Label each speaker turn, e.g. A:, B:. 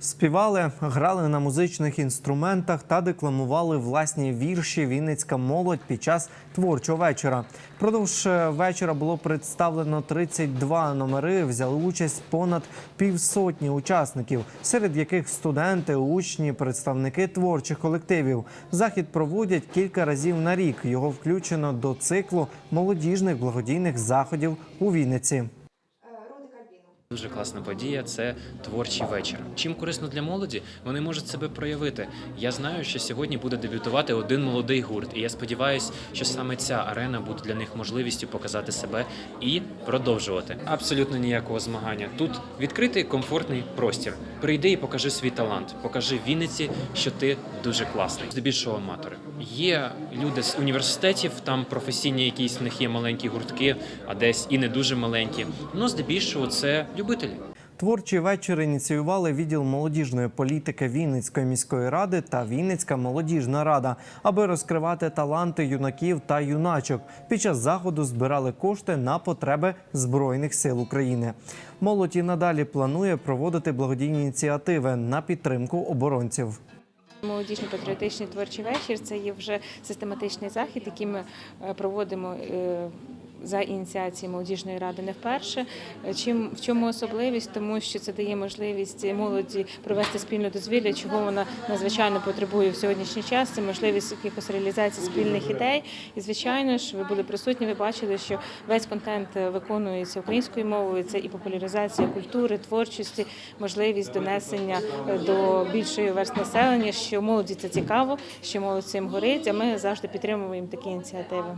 A: Співали, грали на музичних інструментах та декламували власні вірші Вінницька молодь під час творчого вечора. Продовж е, вечора було представлено 32 номери. Взяли участь понад півсотні учасників, серед яких студенти, учні, представники творчих колективів. Захід проводять кілька разів на рік. Його включено до циклу молодіжних благодійних заходів у Вінниці.
B: Дуже класна подія це творчий вечір. Чим корисно для молоді, вони можуть себе проявити. Я знаю, що сьогодні буде дебютувати один молодий гурт, і я сподіваюся, що саме ця арена буде для них можливістю показати себе і продовжувати. Абсолютно ніякого змагання. Тут відкритий комфортний простір. Прийди і покажи свій талант, покажи Вінниці, що ти дуже класний. Здебільшого аматори. Є люди з університетів, там професійні якісь в них є маленькі гуртки, а десь і не дуже маленькі. Ну здебільшого це любителі.
A: Творчий вечір ініціювали відділ молодіжної політики Вінницької міської ради та Вінницька молодіжна рада, аби розкривати таланти юнаків та юначок. Під час заходу збирали кошти на потреби збройних сил України. Молодь і надалі планує проводити благодійні ініціативи на підтримку оборонців.
C: Молодіжний патріотичний творчий вечір це є вже систематичний захід, який ми е, проводимо е, за ініціації молодіжної ради не вперше. Чим в чому особливість? Тому що це дає можливість молоді провести спільне дозвілля, чого вона надзвичайно потребує в сьогоднішній час. Це можливість якихось реалізації спільних ідей. І звичайно ж, ви були присутні. Ви бачили, що весь контент виконується українською мовою. Це і популяризація культури, творчості, можливість донесення до більшої верст населення, що молоді це цікаво, що молодь цим горить. А ми завжди підтримуємо такі ініціативи.